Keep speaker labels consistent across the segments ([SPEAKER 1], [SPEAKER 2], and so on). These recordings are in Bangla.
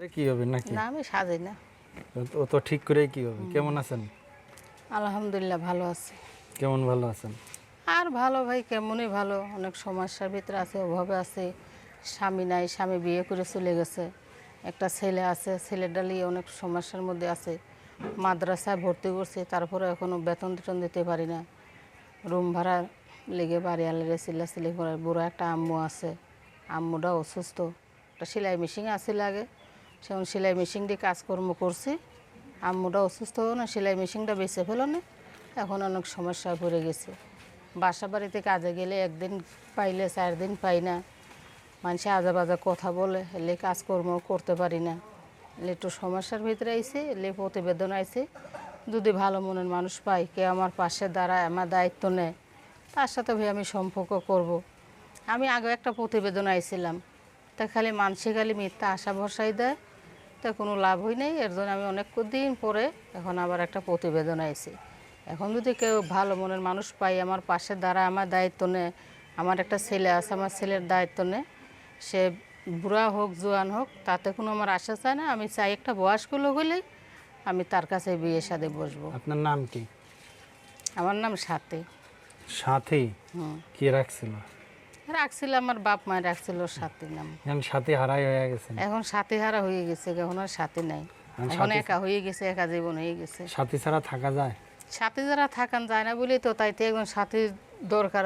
[SPEAKER 1] কি হবে নাকি?
[SPEAKER 2] না আমি সাজাই না।
[SPEAKER 1] ও তো ঠিক করেই কি হবে? কেমন আছেন?
[SPEAKER 2] আলহামদুলিল্লাহ ভালো আছি।
[SPEAKER 1] কেমন ভালো আছেন?
[SPEAKER 2] আর ভালো ভাই কেমনই ভালো। অনেক সমস্যার ভিতরে আছে অভাবে আছে। স্বামী নাই স্বামী বিয়ে করে চলে গেছে। একটা ছেলে আছে ছেলেটা নিয়ে অনেক সমস্যার মধ্যে আছে। মাদ্রাসায় ভর্তি করছে তারপরে এখনও বেতন টেতন দিতে পারি না। রুম ভাড়া লেগে বাড়ি আলেরে চিল্লা চিল্লি করে বুড়ো একটা আম্মু আছে। আম্মুটা অসুস্থ। একটা সেলাই মেশিন আছে লাগে। সেমন সেলাই মেশিন দিয়ে কাজকর্ম করছি। আম্মুটা অসুস্থ হলো না, সেলাই মেশিনটা বেঁচে ফেলো না। এখন অনেক সমস্যায় পড়ে গেছে। বাসা বাড়িতে কাজে গেলে একদিন পাইলে চার দিন পাই না। মানুষে আজা বাজা কথা বলে, এলে কাজকর্ম করতে পারি না। এলে একটু সমস্যার ভিতরে আইসে এলে প্রতিবেদন আইছে। যদি ভালো মনের মানুষ পাই, কে আমার পাশে দাঁড়ায়, আমার দায়িত্ব নেয়, তার সাথে ভাই আমি সম্পর্ক করব। আমি আগে একটা প্রতিবেদন আইছিলাম। তা খালি মানসিক খালি মিথ্যা আশা ভরসাই দেয় তা কোনো লাভ হয় নাই। এর জন্য আমি অনেক দিন পরে এখন আবার একটা প্রতিবেদন আইছি। এখন যদি কেউ ভালো মনের মানুষ পাই আমার পাশে দাঁড়ায় আমার দায়িত্ব নেয় আমার একটা ছেলে আছে আমার ছেলের দায়িত্ব নেয় সে বুড়া হোক জোয়ান হোক তাতে কোনো আমার আশা চায় না। আমি চাই একটা বয়স্ক লোক হলেই আমি তার কাছে বিয়ে সাথে বসবো।
[SPEAKER 1] আপনার নাম কি?
[SPEAKER 2] আমার নাম সাথে।
[SPEAKER 1] সাথী? কি রাখছিল?
[SPEAKER 2] রাখছিল আমার বাপ মা রাখছিল সাথী নাম।
[SPEAKER 1] এখন সাথী হারাই হয়ে গেছেন
[SPEAKER 2] এখন সাথী হারা হয়ে গেছে এখন আর সাথী নাই।
[SPEAKER 1] এখন
[SPEAKER 2] একা হয়ে গেছে একা জীবন হয়ে গেছে।
[SPEAKER 1] সাথী ছাড়া থাকা যায়?
[SPEAKER 2] সাথে যারা থাকান যায় না বলেই তো তাইতে একজন সাথী দরকার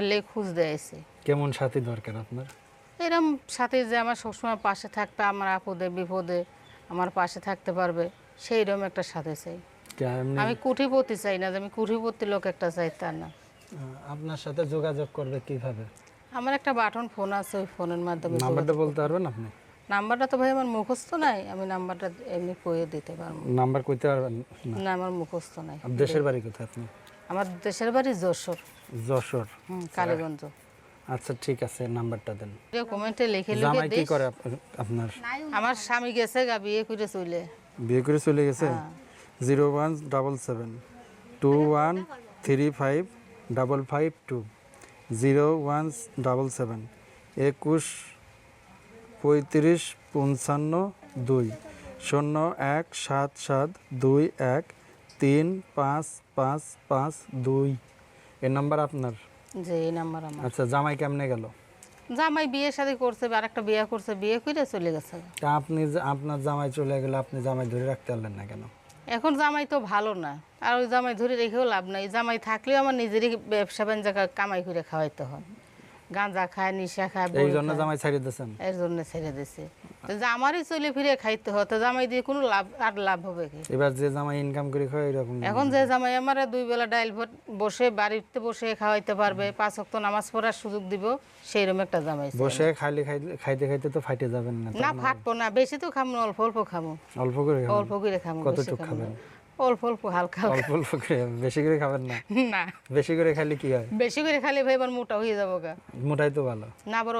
[SPEAKER 2] এলে খুঁজ দেয়ছে
[SPEAKER 1] কেমন সাথী দরকার আপনার?
[SPEAKER 2] এরম সাথে যে আমার সবসময় পাশে থাকবে আমার আপদে বিপদে আমার পাশে থাকতে পারবে সেই রকম একটা সাথে চাই। আমি কুঠিপতি চাই না যে আমি কুঠিপতি লোক একটা চাই তা না।
[SPEAKER 1] আপনার সাথে যোগাযোগ করবে কীভাবে?
[SPEAKER 2] আমার একটা বাটন ফোন আছে ওই ফোনের মাধ্যমে
[SPEAKER 1] নাম্বারটা বলতে পারবেন আপনি?
[SPEAKER 2] নাম্বারটা তো ভাই আমার মুখস্থ নাই আমি নাম্বারটা এমনি কয়ে দিতে পারব।
[SPEAKER 1] নাম্বার কইতে পারবেন? না।
[SPEAKER 2] আমার মুখস্থ নাই।
[SPEAKER 1] দেশের বাড়ি কোথায় আপনি?
[SPEAKER 2] আমার দেশের বাড়ি যশোর।
[SPEAKER 1] যশোর।
[SPEAKER 2] কালীগঞ্জ।
[SPEAKER 1] আচ্ছা ঠিক আছে নাম্বারটা দেন।
[SPEAKER 2] কমেন্টে লিখে লিখে
[SPEAKER 1] জামাই কি করে আপনার?
[SPEAKER 2] আমার স্বামী গেছে গা বিয়ে করে চলে।
[SPEAKER 1] বিয়ে করে চলে গেছে? Zero one double seven two one three five double five two. Zero one double seven একুশ পঁয়ত্রিশ পঞ্চান্ন দুই শূন্য এক সাত সাত দুই এক তিন পাঁচ পাঁচ পাঁচ দুই। এ নাম্বার আপনার?
[SPEAKER 2] যে এই নাম্বার আমার।
[SPEAKER 1] আচ্ছা জামাই কেমনে গেল?
[SPEAKER 2] জামাই বিয়ে শাদী করছে আর একটা বিয়ে করছে বিয়ে করে চলে গেছে।
[SPEAKER 1] তা আপনি যে- আপনার জামাই চলে গেলে আপনি জামাই ধরে রাখতে পারলেন না কেন?
[SPEAKER 2] এখন জামাই তো ভালো না। আর ওই জামাই ধরে রেখেও লাভ নাই। জামাই থাকলেও আমার নিজেরই ব্যবসা বাণিজ্য কামাই করে খাওয়াইতে হয়। গাঁজা খায় নিশা খায়
[SPEAKER 1] এই জন্য জামাই ছাড়িয়ে দিয়েছেন
[SPEAKER 2] এর জন্য ছেড়ে দিছে তো জামারই চলে ফিরে খাইতে হয় তো জামাই দিয়ে কোনো লাভ আর লাভ হবে কি
[SPEAKER 1] এবার যে জামাই ইনকাম করে খায় এরকম
[SPEAKER 2] এখন যে জামাই আমার দুই বেলা ডাইল ভাত বসে বাড়িতে বসে খাওয়াইতে পারবে পাঁচ ওয়াক্ত নামাজ পড়ার সুযোগ দিব সেই রকম একটা জামাই।
[SPEAKER 1] বসে খাইলে খাইতে খাইতে তো ফাইটে যাবেন না
[SPEAKER 2] না ফাটবো না বেশি তো খামো অল্প অল্প খামো
[SPEAKER 1] অল্প করে।
[SPEAKER 2] অল্প করে খামো
[SPEAKER 1] কতটুক। খাবেন?
[SPEAKER 2] অল্প অল্প হালকা।
[SPEAKER 1] অল্প অল্প করে বেশি করে খাবেন না।
[SPEAKER 2] না।
[SPEAKER 1] বেশি করে খাইলে কি হয়?
[SPEAKER 2] বেশি করে খালি ভাই আবার মোটা হয়ে যাব গা
[SPEAKER 1] মোটাই তো ভালো।
[SPEAKER 2] না আবার